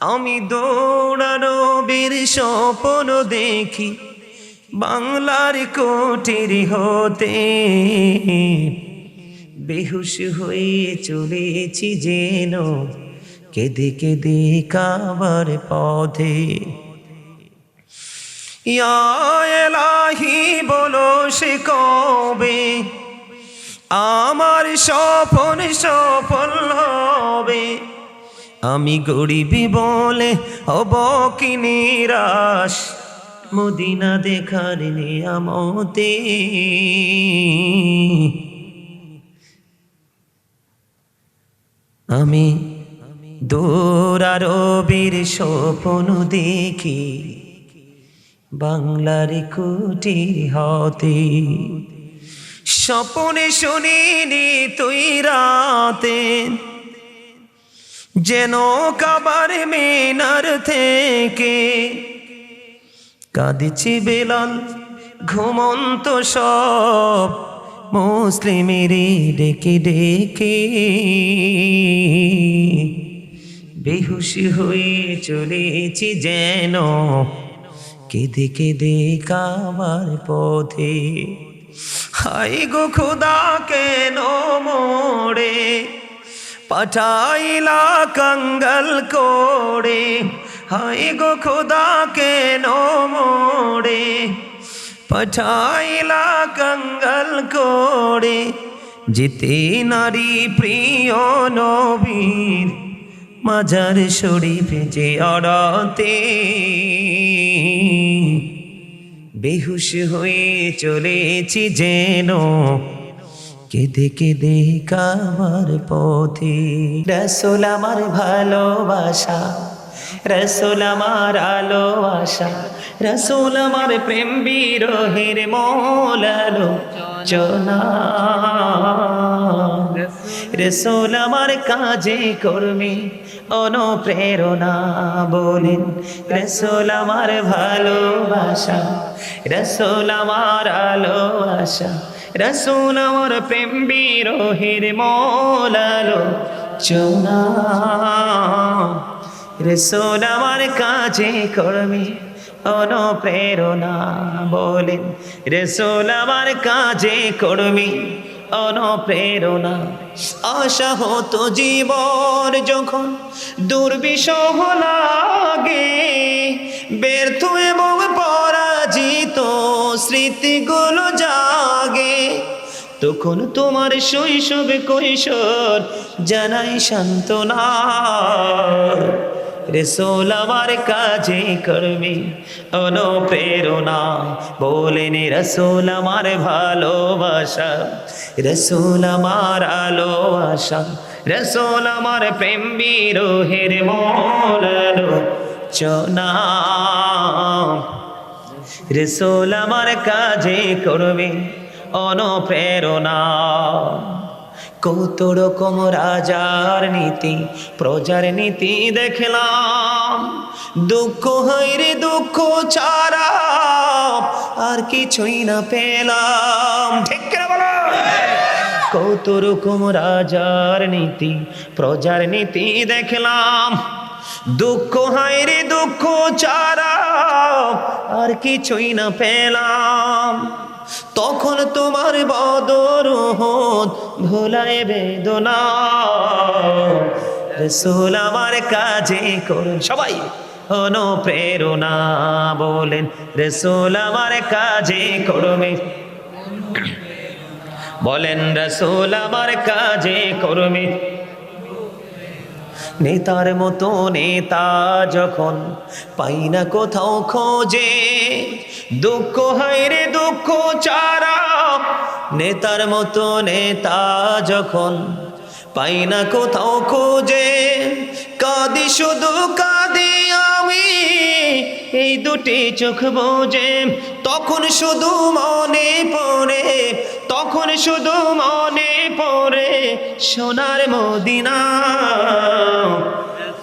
আমি দৌড়ানো বীর স্বপ্ন দেখি, বাংলার কোটির হতে। বেহুশ হয়ে চলেছি যেন কেঁদে কেঁদে কাবার পথে। বলো সে কবে? আমার সফল সফল হবে। আমি গরিবি বলে হব কি নিরাশ? মদিনা দেখার নিয়ামতে। আমি দৌড়ারবির স্বপ্ন দেখি, বাংলার কুটির হতে। স্বপনে শুনিনি তুই রাতে। যেন কাবার মেনার থেকে কাঁদিছি বেলাল, ঘুমন্ত সব মুসলিমেরই ডেকে ডেকে। বেহুশি হয়ে চলেছি যেন কেঁদে কেঁদে কাবার পথে। হাই গো খোদা, কেন মোড়ে পাঠাইলা কঙ্গল কোড়ে। হাই গো খোদা কেন মোড়ে পাঠাইলা কঙ্গল কোড়ে। জিতে নারী প্রিয় নবীর মাজার শরীফ যে অড়তে বেহুশ হয়ে চলেছি যেন কেঁদে কেঁদে কামার পথে। রসুল আমার ভালোবাসা, রসুল আমার আলো আশা রসোল আমার প্রেম বিরোহের মোলালো চনা রসোল আমার কাজে কর্মী, অনুপ্রেরণা বলেন। রসোল আমার ভালোবাসা, রসোল আমার আলো আশা আমার প্রেম বিরোহের মৌলালো চোনা রসুল আমার কাজে কর্মী, অনুপ্রেরণা বলেন। রসুল আমার কাজে কর্মী অনুপ্রেরণা। আশা জীবন যখন দুর্বিষহ লাগে ব্যর্থ এবং পরাজিত স্মৃতিগুলো জাগে। তখন তোমার শৈশবে কৈশোর জানাই সান্ত্বনা। রেসোল আমার কাজে করবি, অনুপ্রেরণা। বলেন, রসোল আমার ভালোবাসা, রসোল আমার আলো আশা রসোল আমার প্রেম বিরোহের মোলালো চনা রসোল আমার কাজে করবে, অনুপ্রেরণা। কত রকম রাজার নীতি, প্রজার নীতি দেখলাম। দুঃখ হইরে দুঃখ ছাড়া, আর কিছুই না পেলাম। ঠিক বলো? কত রকম রাজার নীতি, প্রজার নীতি দেখলাম। দুঃখ হাইরে দুঃখ চারা আর কিছুই না পেলাম। তখন তোমার বদর হোত ভোলায় বেদনা। রসুল আমার কাজে করুন। সবাই অনুপ্রেরণা বলেন, রসুল আমার কাজে করবে বলেন, রসুল আমার কাজে করবে নেতার মতো নেতা যখন পাই না কোথাও খোঁজে দুঃখ হয় রে দুঃখ চারা। নেতার মতো নেতা যখন পাই না কোথাও খোঁজে, কাঁদি শুধু কাঁদি আমি, এই দুটি চোখ বোঝে। তখন শুধু মনে পড়ে, তখন শুধু মনে পড়ে সোনার মদিনা।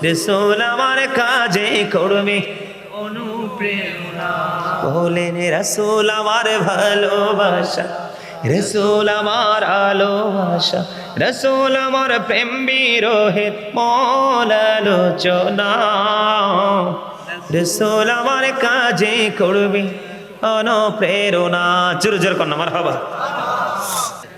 রসোল আমার কাজে করবে অনুপ্রেরণা। বলেন, রসুল আমার ভালোবাসা, রসুল আমার আলোবাসা, রসুল আমার প্রেম বিরোহের মন আলোচনা। রসুল আমার কাজে করবে, অনুপ্রেরণা। জোর কর আমার হবা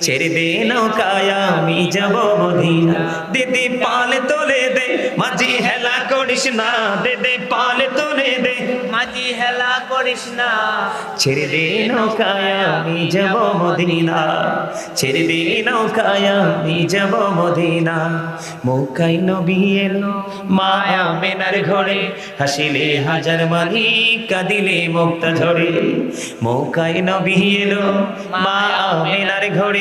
ছেড়ে দে নৌকায় আমি যাব মদিনা। দিদি পাল তুলে দে মাঝি হেলা করিস না। দিদি পাল তুলে দে। মাঝি হেলা করিস না। ছেড়ে দে নৌকায় আমি যাব মদিনা। ছেড়ে দে নৌকায় আমি যাব মদিনা। মৌকাই নবী এলো মায়া মেনার ঘরে। হাসিলে হাজার মানি কাঁদিলে মুক্তা ঝরে। মৌকাই নবী এলো মা মেনার ঘরে।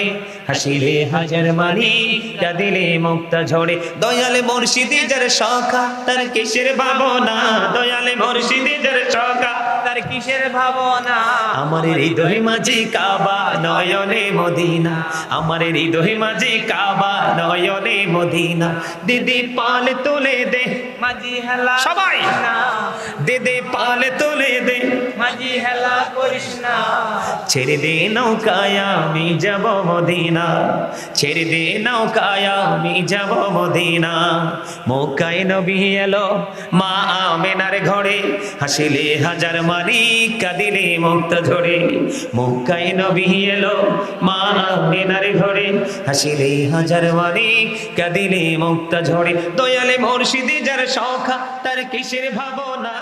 হাসিলে হাজার মানি কাঁদিলে মুক্তা ঝরে। দয়ালে মুর্শিদি যার শখা তার কিসের ভাবনা? দয়ালে মুর্শিদি যার শখা তার কিসের ভাবনা? আমার হৃদয় মাঝে কাবা নয়নে মদিনা। আমার হৃদয় মাঝে কাবা নয়নে মদিনা। দিদি পাল তুলে দে মাঝি হেলা সবাই। দিদি পাল তুলে দে। মাঝি হেলা করিস না ছেড়ে দে নৌকায় আমি যাব মদিনা। ছেড়ে দে নৌকায় আমি যাব মদিনা। মৌকায় নবী এলো মা আমেনার ঘরে। হাসিলে হাজার মানি কাঁদিলে মুক্ত ঝরে। মৌকায় নবী এলো মা আমেনার ঘরে। হাসিলে হাজার মানি কাঁদিলে মুক্ত ঝরে। দয়ালে মুর্শিদি যার শখা তার কিসের ভাবনা?